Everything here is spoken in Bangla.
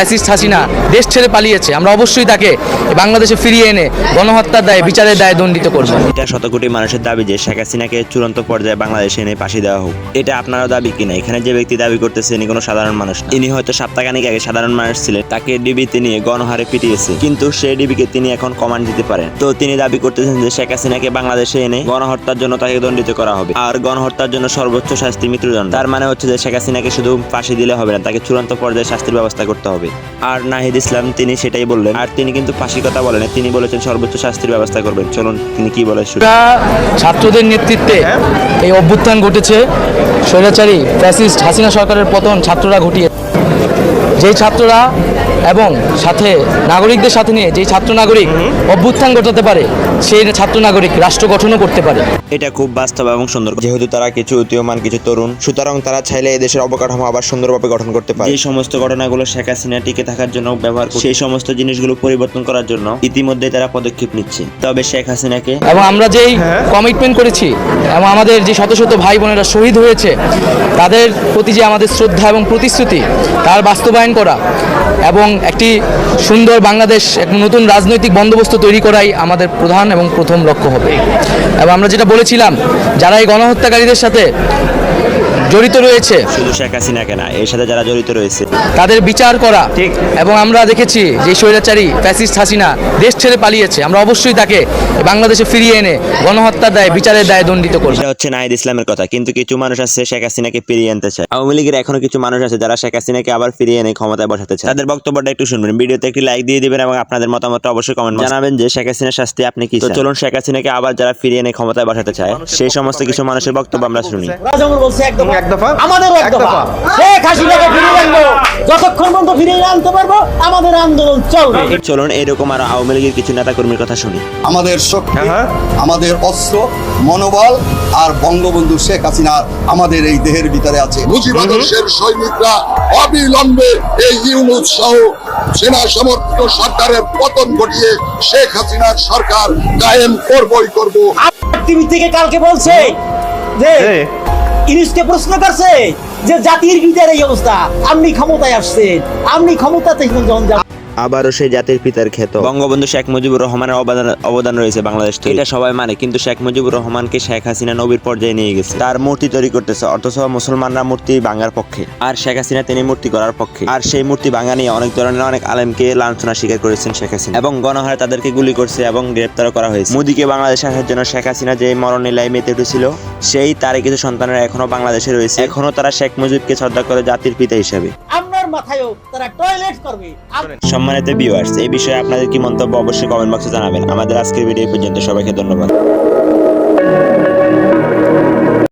ফ্যাসিস্ট হাসিনা দেশ ছেড়ে পালিয়েছে, আমরা অবশ্যই তাকে বাংলাদেশে ফিরিয়ে এনে গণহত্যার দায়ে, বিচারের দায়ে দণ্ডিত করব। এটা শত কোটি মানুষের দাবি যে শেখ হাসিনাকে চূড়ান্ত পর্যায়ে বাংলাদেশে এনে ফাঁসি দেওয়া হোক। এটা আপনারও দাবি কিনা এখানে যে ব্যক্তি দাবি করতেছে, ইনি কোনো সাধারণ মানুষ ইনি হয়তো সপ্তাহখানিক আগে সাধারণ মানুষ ছিলেন, তাকে ডিবিতে নিয়ে গণহারে পিটিয়েছে। কিন্তু সেই ডিবিকে তিনি এখন কমান্ড দিতে পারেন। তো তিনি দাবি করতেছেন যে শেখ হাসিনাকে বাংলাদেশে এনে গণহত্যার জন্য তাকে দণ্ডিত করা হবে। আর গণহত্যার জন্য সর্বোচ্চ শাস্তি মৃত্যুদণ্ড। তার মানে হচ্ছে যে শেখ হাসিনাকে শুধু ফাঁসি দিলে হবে না, তাকে চূড়ান্ত পর্যায়ে শাস্তির ব্যবস্থা করতে হবে। আর নাহিদ ইসলাম, তিনি সেটাই বললেন। আর তিনি কিন্তু ফাঁসির কথা বলেন তিনি বলেছেন সর্বোচ্চ শাস্তির ব্যবস্থা করবেন। চলুন, তিনি কি বলে ছাত্রদের নেতৃত্বে এই অভ্যুত্থান ঘটেছে। স্বৈরাচারী, ফ্যাসিস্ট হাসিনা সরকারের পতন ছাত্ররা ঘটিয়ে যেই ছাত্ররা এবং সাথে নাগরিকদের সাথে নিয়ে যেই ছাত্র নাগরিক অভ্যুত্থান ঘটাতে পারে সেই ছাত্র নাগরিক রাষ্ট্র গঠনও করতে পারে। এটা খুব বাস্তব এবং সুন্দর। যেহেতু তারা কিছু উদীয়মান কিছু তরুণ সুতরাং তারা চাইলে এদেশের অবকাঠামো আবার সুন্দরভাবে গঠন করতে পারে। এই সমস্ত ঘটনাগুলো শেখ হাসিনা টিকে থাকার জন্য ব্যবহার করে সেই সমস্ত জিনিসগুলো পরিবর্তন করার জন্য ইতিমধ্যে তারা পদক্ষেপ নিচ্ছে। তবে শেখ হাসিনাকে এবং আমরা যেই কমিটমেন্ট করেছি এবং আমাদের যে শত শত ভাই বোনেরা শহীদ হয়েছে তাদের প্রতি যে আমাদের শ্রদ্ধা এবং প্রতিশ্রুতি তার বাস্তবায়ন করা এবং একটি সুন্দর বাংলাদেশ এক নতুন রাজনৈতিক বন্দোবস্ত তৈরি করাই আমাদের প্রধান এবং প্রথম লক্ষ্য হবে। এবং আমরা যেটা বলেছিলাম, যারা এই গণহত্যাকারীদের সাথে জড়িত রয়েছে। শুধু শেখ হাসিনাকে না এর সাথে যারা জড়িত রয়েছে। তাদের বিচার করা। ঠিক। এবং আমরা দেখেছি যে স্বৈরাচারী ফ্যাসিস্ট হাসিনা দেশ ছেড়ে পালিয়েছে। আমরা অবশ্যই তাকে বাংলাদেশে ফিরিয়ে এনে গণহত্যার দায় বিচারের দায় দণ্ডিত করব। এটা হচ্ছে নাহিদ ইসলামের কথা। কিন্তু কিছু মানুষ আছে শেখ হাসিনাকে ফিরিয়ে আনতে চায়। আওয়ামী লীগের এখনও কিছু মানুষ আছে যারা শেখ হাসিনাকে আবার ফিরিয়ে এনে ক্ষমতায় বসাতে চায়। তাদের বক্তব্যটা একটু শুনবেন। ভিডিওতে একটি লাইক দিয়ে দিবেন এবং আপনাদের মতামতটা অবশ্যই কমেন্ট জানাবেন যে শেখ হাসিনার শাস্তি আপনি কি চান। তো চলুন শেখ হাসিনাকে আবার যারা ফিরিয়ে এনে ক্ষমতায় বসাতে চায় সেই সমস্ত কিছু মানুষের বক্তব্য আমরা শুনি। রাজমর বলছে এক দফা আমাদেরও এক দফা। শেখ হাসিনাকে ফিরিয়ে আনব। যতক্ষণ পর্যন্ত ফিরিয়ে আনতে পারব আমাদের আন্দোলন চলবে। চলুন এরকম আর আওয়ামী লীগের কিছু নেতা কর্মীর কথা শুনি। আমাদের শক্তি হ্যাঁ। আমাদের অস্ত্র মনোবল আর বঙ্গবন্ধু শেখ হাসিনা আমাদের এই দেহের ভিতরে আছে। মুজিবাদর্শের সৈনিকরা অবিলম্বে এই ইউনুস সহ সেনা সমর্থিত সরকারের পতন ঘটিয়ে শেখ হাসিনার সরকার কায়েম করবই করব। টিভি থেকে কালকে বলছে যে এই, ইনিশকে প্রশ্ন করছে যে জাতির ভিতরে এই অবস্থা। আপনি ক্ষমতায় আসছেন আপনি ক্ষমতাতে যখন যাবেন আবারও সেই জাতির পিতার খ্যাত বঙ্গবন্ধু শেখ মুজিবুর রহমানের অবদান অবদান রয়েছে বাংলাদেশ। এটা সবাই মানে কিন্তু শেখ মুজিবুর রহমানকে শেখ হাসিনা নবীর পর্যায়ে নিয়ে গেছে। তার মূর্তি তৈরি করতেছে অথচ মুসলমানরা মূর্তি ভাঙার পক্ষে। আর শেখ হাসিনা তিনি মূর্তি করার পক্ষে। আর সেই মূর্তি ভাঙা নিয়ে অনেক ধরনের অনেক আলেমকে লাঞ্ছনা স্বীকার করেছেন শেখ হাসিনা। এবং গণহারে তাদেরকে গুলি করছে এবং গ্রেপ্তার করা হয়েছে। মোদীকে বাংলাদেশে আসার জন্য শেখ হাসিনা যে মরণ নীলায় মেতে উঠেছিল সেই তারই কিছু সন্তানেরা এখনও বাংলাদেশে রয়েছে। এখনও তারা শেখ মুজিবকে শ্রদ্ধা করে জাতির পিতা হিসেবে। মাথায়ও তারা টয়লেট করবে। সম্মানিত ভিউয়ার্স এই বিষয়ে আপনাদের কি মন্তব্য অবশ্যই কমেন্ট বক্সে জানাবেন। আমাদের আজকের ভিডিও পর্যন্ত। সবাইকে ধন্যবাদ।